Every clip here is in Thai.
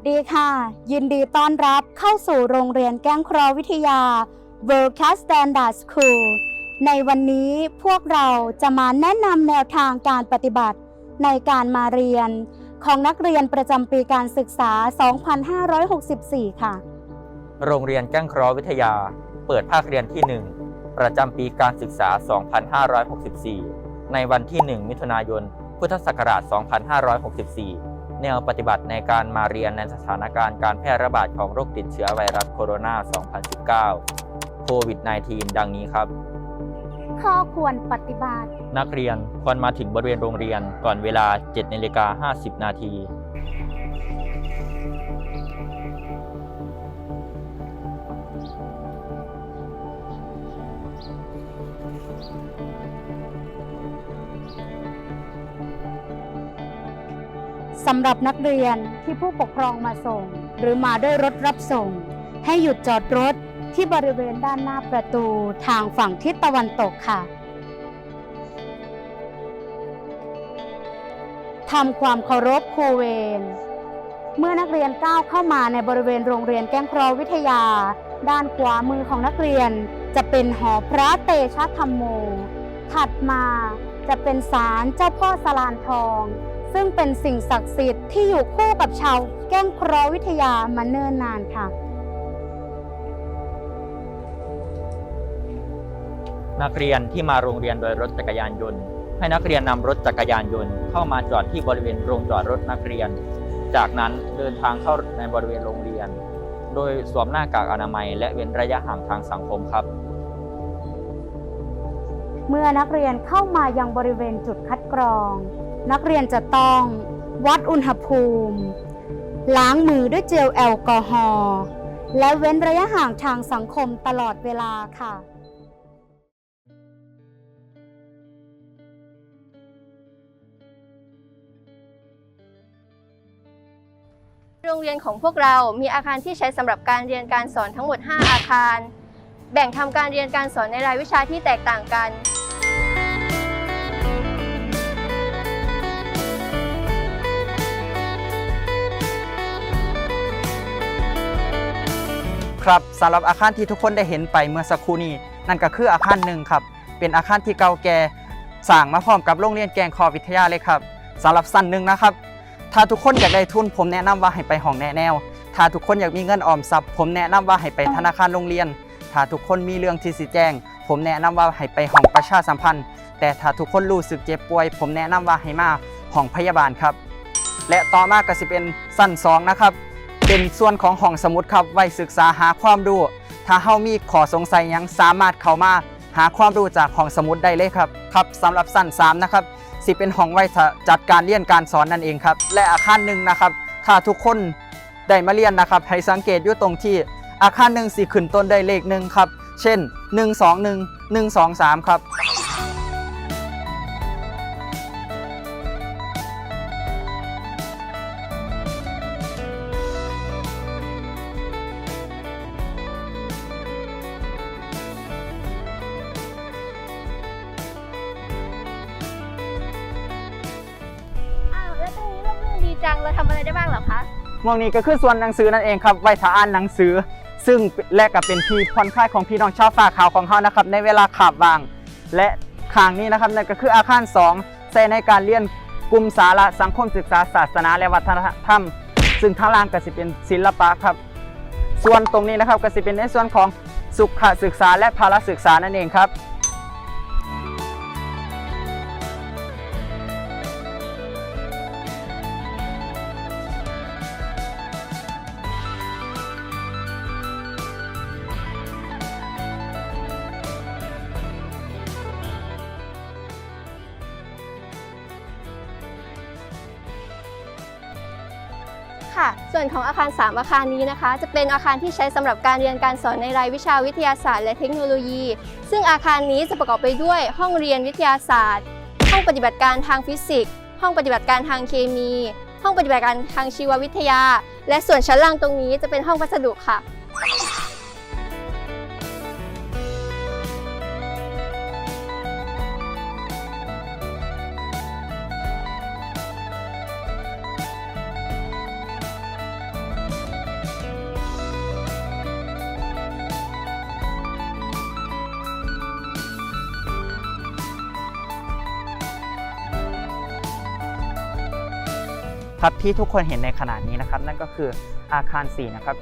สวัสดีค่ะ ยินดีต้อนรับเข้าสู่โรงเรียนแก้งคราะห์วิทยา World Class Standard School ในวันนี้พวกเราจะมาแนะนำแนวทางการปฏิบัติในการมาเรียน ของนักเรียนประจำปีการศึกษา 2564 ค่ะ โรงเรียนแก้งคราะห์วิทยา เปิดภาคเรียนที่ 1 ประจำปีการศึกษา 2564 ในวันที่ 1 มิถุนายน พุทธศักราช 2564 แนวปฏิบัติในการมาเรียนในสถานการณ์การแพร่ระบาดของโรคติดเชื้อไวรัสโคโรนา 2019 โควิด -19 ดังนี้ครับ ข้อควรปฏิบัติ นักเรียนควรมาถึงบริเวณโรงเรียนก่อนเวลา 7นาฬิกา50 นาที สำหรับนักเรียนที่ผู้ปกครองมาส่ง หรือมาด้วยรถรับส่ง ให้หยุดจอดรถที่บริเวณด้านหน้าประตูทางฝั่งทิศตะวันตกค่ะทำความเคารพครูเวรเมื่อนักเรียนก้าวเข้ามาในบริเวณโรงเรียนแก้งคราะห์วิทยา ด้านขวามือของนักเรียนจะเป็นหอพระเตชะธรรมโม ถัดมาจะเป็นศาลเจ้าพ่อสลานทอง ซึ่งเป็นสิ่งศักดิ์สิทธิ์ที่อยู่คู่กับชาวแก้งเคราะห์วิทยามาเนิ่นนานค่ะ นักเรียนที่มาโรงเรียนโดยรถจักรยานยนต์ ให้นักเรียนนำรถจักรยานยนต์เข้ามาจอดที่บริเวณโรงจอดรถนักเรียน จากนั้นเดินทางเข้าในบริเวณโรงเรียน โดยสวมหน้ากากอนามัย และเว้นระยะห่างทางสังคมครับเมื่อนักเรียนเข้ามายังบริเวณจุดคัดกรอง นักเรียนจะต้องวัดอุณหภูมิ ล้างมือด้วยเจลแอลกอฮอล์และเว้นระยะห่างทางสังคมตลอดเวลาค่ะโรงเรียนของพวกเรามีอาคารที่ใช้สำหรับการเรียนการสอนทั้งหมด 5 อาคาร แบ่งทำการเรียนการสอนในรายวิชาที่แตกต่างกัน ครับสำหรับอาคารที่ทุกคนได้เห็นไปเมื่อสักครู่นี้นั่นก็คืออาคารหนึ่งครับ เป็นอาคารที่เก่าแก่สร้างมาพร้อมกับโรงเรียนแกงคอวิทยาเลยครับสำหรับสั้นหนึ่งนะครับ ถ้าทุกคนอยากได้ทุนผมแนะนำว่าให้ไปห้องแนะแนว ถ้าทุกคนอยากมีเงินออมทรัพย์ ผมแนะนำว่าให้ไปธนาคารโรงเรียน ถ้าทุกคนมีเรื่องที่สิแจ้ง ผมแนะนำว่าให้ไปห้องประชาสัมพันธ์ แต่ถ้าทุกคนรู้สึกเจ็บป่วย ผมแนะนำว่าให้มาห้องพยาบาลครับ และต่อมาก็สิเป็นสั้นสองนะครับ เป็นส่วนของห้องสมุดครับไว้ศึกษาหาความรู้ ถ้าเฮามีข้อสงสัยยังสามารถเข้ามาหาความรู้จากห้องสมุดได้เลยครับครับสำหรับสั้น3นะครับสิเป็นห้องไว้จัดการเรียนการสอนนั่นเองครับและอาคารหนึ่งนะครับถ้าทุกคนได้มาเรียนนะครับให้สังเกตอยู่ตรงที่อาคารหนึ่งสิขึ้นต้นได้เลขหนึ่งครับเช่น 121 123 ครับ จังเราทำอะไรได้บ้างเหรอคะมองนี้ก็คือส่วนหนังสือนั่นเองครับไว้ถ้าอ่านหนังสือ ซึ่งและกับเป็นที่ผ่อนคลายของพี่น้องชาวฝากข่าวของเขานะครับ ในเวลาขับว่าง และข้างนี้นะครับนั่นก็คืออาคาร 2 ใช้ในการเรียนกลุ่มสาระสังคมศึกษาศาสนาและวัฒนธรรม ซึ่งทางล่างก็สิเป็นศิลปะครับ ส่วนตรงนี้นะครับก็สิเป็นในส่วนของสุขศึกษาและภาระศึกษานั่นเองครับ ค่ะ ส่วนของอาคาร 3 อาคารนี้นะคะ จะเป็นอาคารที่ใช้สำหรับการเรียนการสอนในรายวิชาวิทยาศาสตร์และเทคโนโลยี ซึ่งอาคารนี้จะประกอบไปด้วยห้องเรียนวิทยาศาสตร์ ห้องปฏิบัติการทางฟิสิกส์ ห้องปฏิบัติการทางเคมี ห้องปฏิบัติการทางชีววิทยา และส่วนชั้นล่างตรงนี้จะเป็นห้องวัสดุค่ะ ครับที่ทุกคนเห็นในขณะนี้นะครับนั่นก็คืออาคาร 4 นะครับ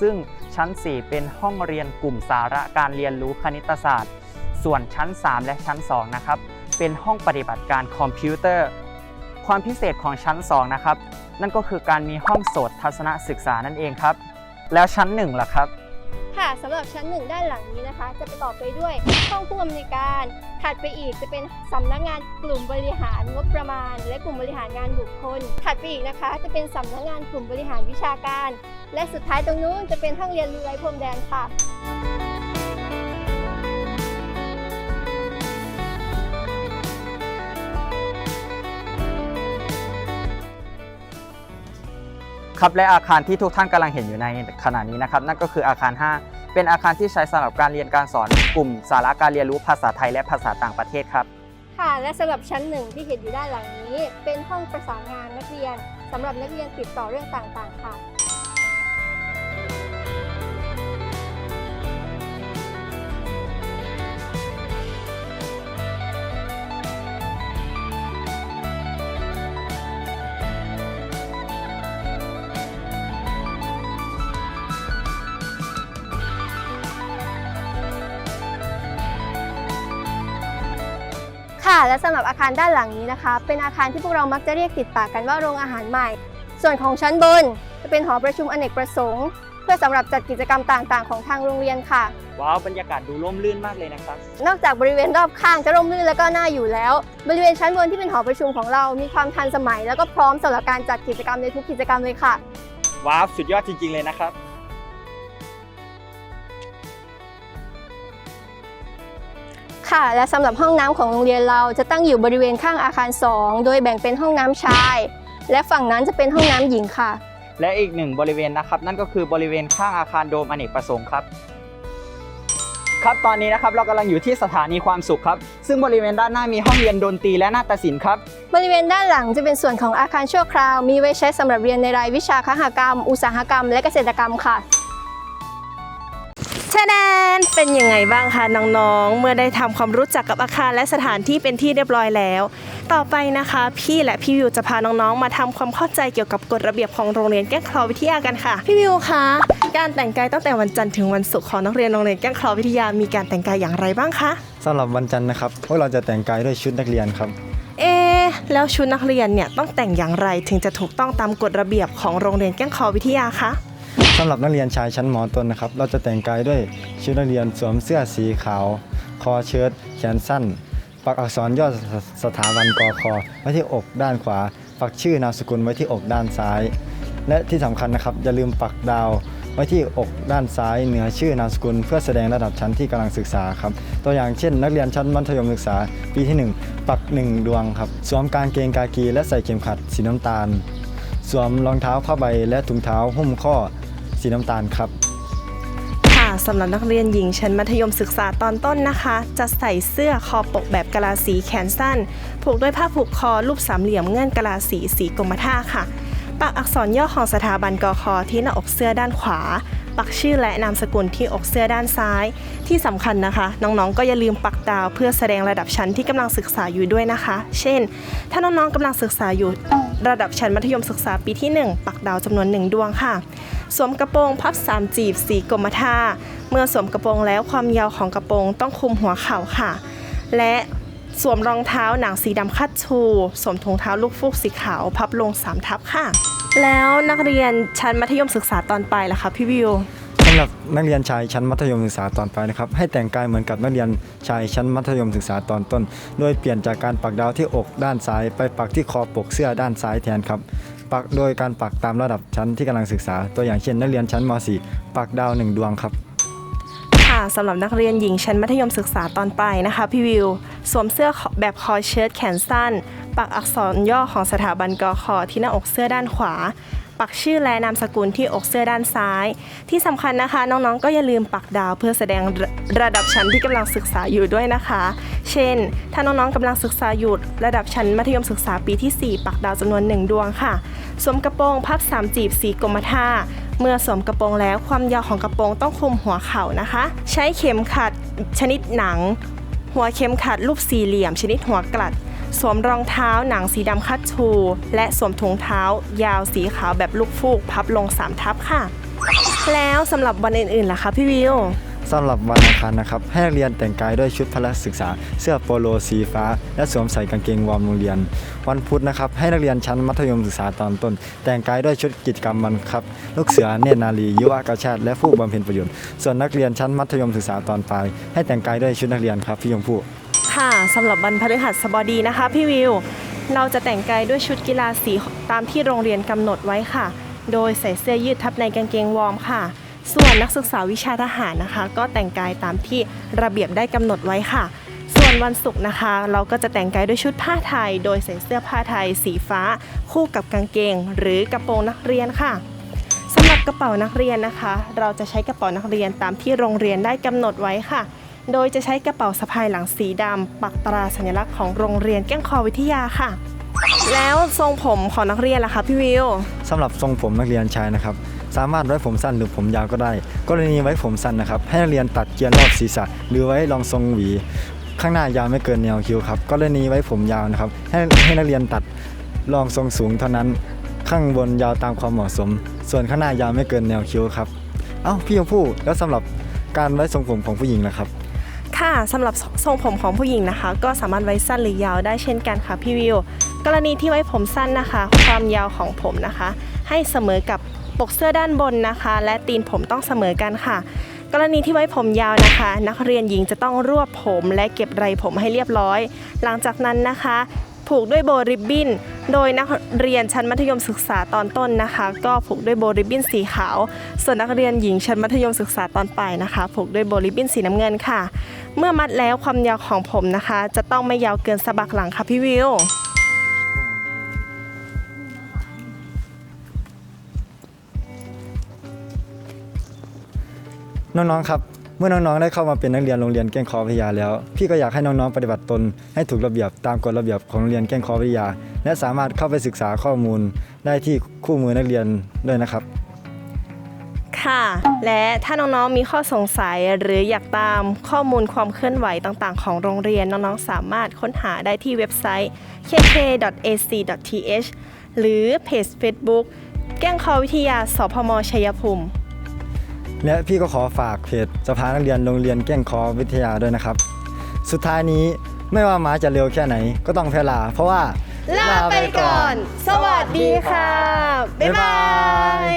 ซึ่งชั้น 4 เป็นห้องเรียนกลุ่มสาระการเรียนรู้คณิตศาสตร์ ส่วนชั้น 3 และชั้น 2 นะครับ เป็นห้องปฏิบัติการคอมพิวเตอร์ ความพิเศษของชั้น 2 นะครับ นั่นก็คือการมีห้องโสดทัศนศึกษานั่นเองครับ แล้วชั้น1ล่ะครับ ค่ะสำหรับชั้นหนึ่งด้านหลังนี้นะคะ จะประกอบไปด้วยห้องผู้อำนวยการ ถัดไปอีกจะเป็นสำนักงานกลุ่มบริหารงบประมาณ และกลุ่มบริหารงานบุคคล ถัดไปอีกนะคะ จะเป็นสำนักงานกลุ่มบริหารวิชาการ และสุดท้ายตรงนู้นจะเป็นห้องเรียนรู้ไร้พรมแดนค่ะ ครับและอาคารที่ทุกท่านกำลังเห็นอยู่ในขณะนี้นะครับนั่นก็คืออาคาร 5 เป็นอาคารที่ใช้สำหรับการเรียนการสอนกลุ่ม สาระการเรียนรู้ภาษาไทยและภาษาต่างประเทศครับค่ะและสำหรับชั้นหนึ่งที่เห็นอยู่ด้านหลังนี้ เป็นห้องประสานงานนักเรียนสำหรับนักเรียนติดต่อเรื่องต่างๆ ค่ะ ค่ะ และสำหรับอาคารด้านหลังนี้นะคะ เป็นอาคารที่พวกเรามักจะเรียกติดปากกันว่าโรงอาหารใหม่ ส่วนของชั้นบน จะเป็นหอประชุมอเนกประสงค์ เพื่อสำหรับจัดกิจกรรมต่างๆ ของทางโรงเรียนค่ะ ว้าวบรรยากาศดูร่มรื่นมากเลยนะครับ นอกจากบริเวณรอบข้างจะร่มรื่นแล้วก็น่าอยู่แล้ว บริเวณชั้นบนที่เป็นหอประชุมของเรา มีความทันสมัย แล้วก็พร้อมสำหรับการจัดกิจกรรมในทุกกิจกรรมเลยค่ะ ว้าวสุดยอดจริง ๆเลยนะครับ ค่ะ และสำหรับห้องน้ำของโรงเรียนเราจะตั้งอยู่บริเวณข้างอาคาร 2 โดยแบ่งเป็นห้องน้ำชาย และฝั่งนั้นจะเป็นห้องน้ำหญิงค่ะ และอีกหนึ่งบริเวณนะครับ นั่นก็คือบริเวณข้างอาคารโดมอเนกประสงค์ครับครับตอนนี้นะครับเรากำลังอยู่ที่สถานีความสุขครับ ซึ่งบริเวณด้านหน้ามีห้องเรียนดนตรีและนาฏศิลป์ครับ บริเวณด้านหลังจะเป็นส่วนของอาคารชั่วคราว มีไว้ใช้สำหรับเรียนในรายวิชาคหกรรม อุตสาหกรรม และเกษตรกรรมค่ะชะ แดนเป็นยังไงบ้างคะน้องๆ เมื่อได้ทำความรู้จักกับอาคารและสถานที่เป็นที่เรียบร้อยแล้ว ต่อไปนะคะ พี่และพี่วิวจะพาน้องๆ มาทำความเข้าใจเกี่ยวกับกฎระเบียบของโรงเรียนแก้งเคลอวิทยากันค่ะ พี่วิวคะการแต่งกายตั้งแต่วันจันทร์ถึงวันศุกร์ของนักเรียนโรงเรียนแก้งเคลอวิทยามีการแต่งกายอย่างไรบ้างคะสำหรับวันจันทร์นะครับพวกเราจะแต่งกายด้วยชุดนักเรียนครับเอะแล้วชุดนักเรียนเนี่ยต้องแต่งอย่างไรถึงจะถูกต้องตามกฎระเบียบของโรงเรียนแก้งเคลอวิทยาคะ สำหรับนักเรียนชายชั้นมต้นนะครับ เราจะแต่งกายด้วยชุดนักเรียนสวมเสื้อสีขาว คอเชิ้ตแขนสั้น ปักอักษรย่อสสถาบันกอคอไว้ที่อกด้านขวา ปักชื่อนามสกุลไว้ที่อกด้านซ้าย และที่สำคัญนะครับ อย่าลืมปักดาวไว้ที่อกด้านซ้ายเหนือชื่อนามสกุล เพื่อแสดงระดับชั้นที่กำลังศึกษาครับ ตัวอย่างเช่น นักเรียนชั้นมัธยมศึกษา ปีที่ 1 ปัก 1 ดวงครับ สวมกางเกงกากีและใส่เข็มขัดสีน้ำตาล สวมรองเท้าผ้าใบและถุงเท้าหุ้มข้อ สีน้ำตาลครับ ค่ะสำหรับนักเรียนหญิงชั้นมัธยมศึกษาตอนต้นนะคะ จะใส่เสื้อคอปกแบบกะลาสีแขนสั้น ผูกด้วยผ้าผูกคอรูปสามเหลี่ยมเงื่อนกะลาสีสีกรมท่าค่ะ ปักอักษรย่อของสถาบันกคที่หน้าอกเสื้อด้านขวา ปักชื่อและนามสกุลที่อกเสื้อด้านซ้าย ที่สำคัญนะคะ น้องๆ ก็อย่าลืมปักดาวเพื่อแสดงระดับชั้นที่กำลังศึกษาอยู่ด้วยนะคะ เช่น ถ้าน้องๆกำลังศึกษาอยู่ระดับชั้นมัธยมศึกษาปีที่ 1 ปักดาวจำนวนหนึ่งดวงค่ะ สวมกระโปรงพับสามจีบสีกรมท่า เมื่อสวมกระโปรงแล้วความยาวของกระโปรงต้องคลุมหัวเข่าค่ะ และ สวมรองเท้าหนังสีดำคัดชูสวมถุงเท้าลูกฟูกสีขาวพับลงสามทับค่ะ แล้วนักเรียนชั้นมัธยมศึกษาตอนปลายล่ะคะพี่วิวสำหรับนักเรียนชายชั้นมัธยมศึกษาตอนปลายนะครับให้แต่งกายเหมือนกับนักเรียนชายชั้นมัธยมศึกษาตอนต้น โดยเปลี่ยนจากการปักดาวที่อกด้านซ้าย ไปปักที่คอปกเสื้อด้านซ้ายแทนครับปักโดยการปักตามระดับชั้นที่กำลังศึกษา ตัวอย่างเช่น นักเรียนชั้นม .4 ปักดาวหนึ่งดวงครับ ค่ะสำหรับนักเรียนหญิงชั้นมัธยมศึกษาตอนปลายนะคะพี่วิว สวมเสื้อแบบคอเชิ้ตแขนสั้น ปักอักษรย่อของสถาบันกคที่หน้าอกเสื้อด้านขวา ปักชื่อและนามสกุลที่อกเสื้อด้านซ้าย ที่สำคัญนะคะ น้องๆ ก็อย่าลืมปักดาวเพื่อแสดงระระดับชั้นที่กำลังศึกษาอยู่ด้วยนะคะ เช่น ถ้าน้องๆกำลังศึกษาอยู่ระดับชั้นมัธยมศึกษาปีที่ 4 ปักดาวจำนวนหนึ่งดวงค่ะ สวมกระโปรงพับสามจีบสีกรมท่า เมื่อสวมกระโปรงแล้วความยาวของกระโปรงต้องคลุมหัวเข่านะคะ ใช้เข็มขัดชนิดหนัง หัวเข็มขัดรูปสี่เหลี่ยม ชนิดหัวกลัด สวมรองเท้าหนังสีดำคัดชู และสวมถุงเท้า ยาวสีขาวแบบลูกฟูก พับลง3ทับค่ะ แล้วสำหรับวันอื่นๆล่ะคะพี่วิว สำหรับวันอังคารนะครับ ให้นักเรียนแต่งกายด้วยชุดพละศึกษา เสื้อโปโลสีฟ้า และสวมใส่กางเกงวอร์มโรงเรียน วันพุธนะครับ ให้นักเรียนชั้นมัธยมศึกษาตอนต้น แต่งกายด้วยชุดกิจกรรมบังคับ ลูกเสือเนตรนารียุวกาชาติและผู้บำเพ็ญประโยชน์ ส่วนนักเรียนชั้นมัธยมศึกษาตอนปลาย ให้แต่งกายด้วยชุดนักเรียนครับพี่ยมพู่ค่ะสำหรับวันพฤหัสบดีนะคะพี่วิว เราจะแต่งกายด้วยชุดกีฬาสีตามที่โรงเรียนกำหนดไว้ค่ะ โดยใส่เสื้อยืดทับในกางเกงวอร์มค่ะ ส่วนนักศึกษาวิชาทหารนะคะ ก็แต่งกายตามที่ระเบียบได้กำหนดไว้ค่ะ ส่วนวันศุกร์นะคะ เราก็จะแต่งกายด้วยชุดผ้าไทย โดยใส่เสื้อผ้าไทย สีฟ้า คู่กับกางเกง หรือกระโปรงนักเรียนค่ะสำหรับกระเป๋านักเรียนนะคะ เราจะใช้กระเป๋านักเรียนตามที่โรงเรียนได้กำหนดไว้ค่ะ โดยจะใช้กระเป๋าสะพายหลังสีดำปักตราสัญลักษณ์ของโรงเรียนแก้งคอวิทยาค่ะ แล้วทรงผมของนักเรียนล่ะคะพี่วิวสำหรับทรงผมนักเรียนชายนะครับ สามารถไว้ผมสั้นหรือผมยาวก็ได้ กรณีไว้ผมสั้นนะครับ ให้นักเรียนตัดเกลียนรอบศีรษะ หรือไว้รองทรงหวี ข้างหน้ายาวไม่เกินแนวคิ้วครับ กรณีไว้ผมยาวนะครับ ให้ให้นักเรียนตัดรองทรงสูงเท่านั้น ข้างบนยาวตามความเหมาะสม ส่วนข้างหน้ายาวไม่เกินแนวคิ้วครับ เอ้าพี่ยมพู่แล้วสำหรับการไว้ทรงผมของผู้หญิงนะครับค่ะสำหรับทรงผมของผู้หญิงนะคะ ก็สามารถไว้สั้นหรือยาวได้เช่นกันค่ะพี่วิว กรณีที่ไว้ผมสั้นนะคะ ความยาวของผมนะคะ ให้เสมอกับ ปกเสื้อด้านบนนะคะ และตีนผมต้องเสมอกันค่ะ กรณีที่ไว้ผมยาวนะคะ นักเรียนหญิงจะต้องรวบผมและเก็บไรผมให้เรียบร้อย หลังจากนั้นนะคะผูกด้วยโบริบบิ้น โดยนักเรียนชั้นมัธยมศึกษาตอนต้นนะคะ ก็ผูกด้วยโบริบบิ้นสีขาว ส่วนนักเรียนหญิงชั้นมัธยมศึกษาตอนปลายนะคะ ผูกด้วยโบริบบิ้นสีน้ำเงินค่ะ เมื่อมัดแล้วความยาวของผมนะคะ จะต้องไม่ยาวเกินสะบักหลังค่ะพี่วิว น้องๆครับเมื่อน้องๆได้เข้ามาเป็นนักเรียนโรงเรียนแก้งคอวิทยาแล้ว พี่ก็อยากให้น้องๆปฏิบัติตนให้ถูกระเบียบตามกฎระเบียบของโรงเรียนแก้งคอวิทยา และสามารถเข้าไปศึกษาข้อมูลได้ที่คู่มือนักเรียนด้วยนะครับ ค่ะ และถ้าน้องๆมีข้อสงสัยหรืออยากตามข้อมูลความเคลื่อนไหวต่างๆ ของโรงเรียนน้องๆสามารถค้นหาได้ที่เว็บไซต์ kk.ac.th หรือเพจ Facebook แก้งคอวิทยาสพมชัยภูมิ และพี่ก็ขอฝากเพจสภานักเรียนโรงเรียนแก้งคอวิทยาด้วยนะครับ สุดท้ายนี้ไม่ว่าม้าจะเร็วแค่ไหนก็ต้องแพ้ลา เพราะว่าลาไปก่อน สวัสดีค่ะ บ๊ายบาย